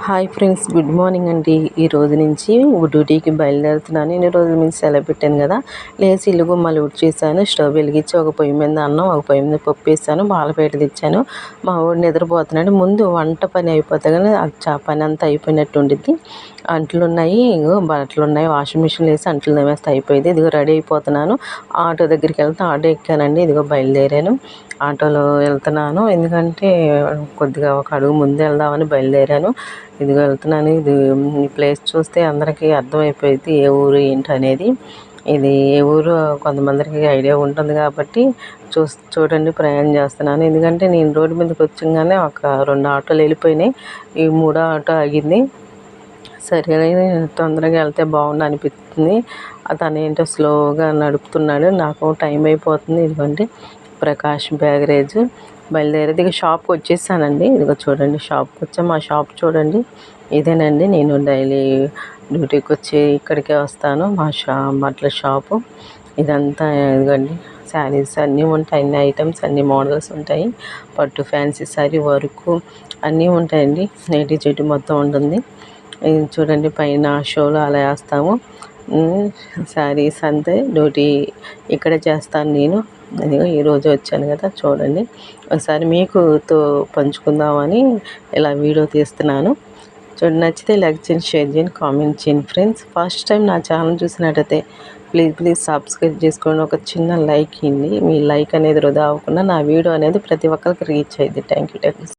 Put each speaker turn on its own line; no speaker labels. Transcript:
Hi friends good morning అండి. ఈ రోజు నుంచి డ్యూటీకి బయలుదేరుతున్నాను. ఇన్ని రోజు మీకు సెలవు పెట్టాను కదా. లేచి ఇల్లు ఉడి చేశాను. స్టవ్ వెలిగించి ఒక పొయ్యి మీద అన్నం ఒక పొయ్యి మీద పప్పు వేసాను బాలపేట తెచ్చాను. మా వాడు నిద్రపోతున్నాడు. ముందు వంట పని అయిపోతే కానీ ఆ పని అంతా అయిపోయినట్టు ఉండిద్ది. అంట్లు ఉన్నాయి బట్టలు ఉన్నాయి. వాషింగ్ మిషన్ వేసి అంట్లు వేస్తే అయిపోయింది. ఇదిగో రెడీ అయిపోతున్నాను. ఆటో దగ్గరికి వెళ్తే ఆటో ఎక్కానండి. ఇదిగో బయలుదేరాను. ఆటోలో వెళ్తున్నాను. ఎందుకంటే కొద్దిగా ఒక అడుగు ముందు వెళ్దామని బయలుదేరాను. ఇదిగో వెళ్తున్నాను. ఇది ఈ ప్లేస్ చూస్తే అందరికీ అర్థమైపోయింది ఏ ఊరు ఏంటి అనేది. ఇది ఏ ఊరు కొంతమందికి ఐడియా ఉంటుంది కాబట్టి చూ చూడండి ప్రయాణం చేస్తున్నాను. ఎందుకంటే నేను రోడ్డు మీదకి వచ్చంగానే ఒక రెండు ఆటోలు వెళ్ళిపోయినాయి. ఈ మూడో ఆటో ఆగింది. సరే తొందరగా వెళ్తే బాగుండు అనిపిస్తుంది. అతను ఏంటో స్లోగా నడుపుతున్నాడు. నాకు టైం అయిపోతుంది. ఇదిగోండి ప్రకాష్ బ్యాగరేజ్. బయలుదేరేది. ఇక షాప్కి వచ్చేసానండి. ఇదిగో చూడండి షాప్కి వచ్చా. మా షాప్ చూడండి. ఇదేనండి. నేను డైలీ డ్యూటీకి వచ్చి ఇక్కడికే వస్తాను. మా షా బట్టల షాపు. ఇదంతా ఇదిగండి. శారీస్ అన్నీ ఉంటాయి. అన్ని ఐటమ్స్ అన్ని మోడల్స్ ఉంటాయి. పట్టు ఫ్యాన్సీ శారీ వర్క్ అన్నీ ఉంటాయండి. నేటి చెట్టు మొత్తం ఉంటుంది. ఇది చూడండి పైన షోలో అలా వేస్తాము. శారీస్ అంతే డ్యూటీ ఇక్కడే చేస్తాను నేను. అదిగో ఈరోజు వచ్చాను కదా చూడండి. ఒకసారి మీకుతో పంచుకుందామని ఇలా వీడియో తీస్తున్నాను. చూడండి నచ్చితే లైక్ చేయండి షేర్ చేయండి కామెంట్ చేయండి ఫ్రెండ్స్. ఫస్ట్ టైం నా ఛానల్ చూసినట్టయితే ప్లీజ్ ప్లీజ్ సబ్స్క్రైబ్ చేసుకోండి. ఒక చిన్న లైక్ ఇవ్వండి. మీ లైక్ అనేది వృధా అవ్వకుండా నా వీడియో అనేది ప్రతి ఒక్కరికి రీచ్ అయ్యింది థ్యాంక్ యూ థ్యాంక్ యూ.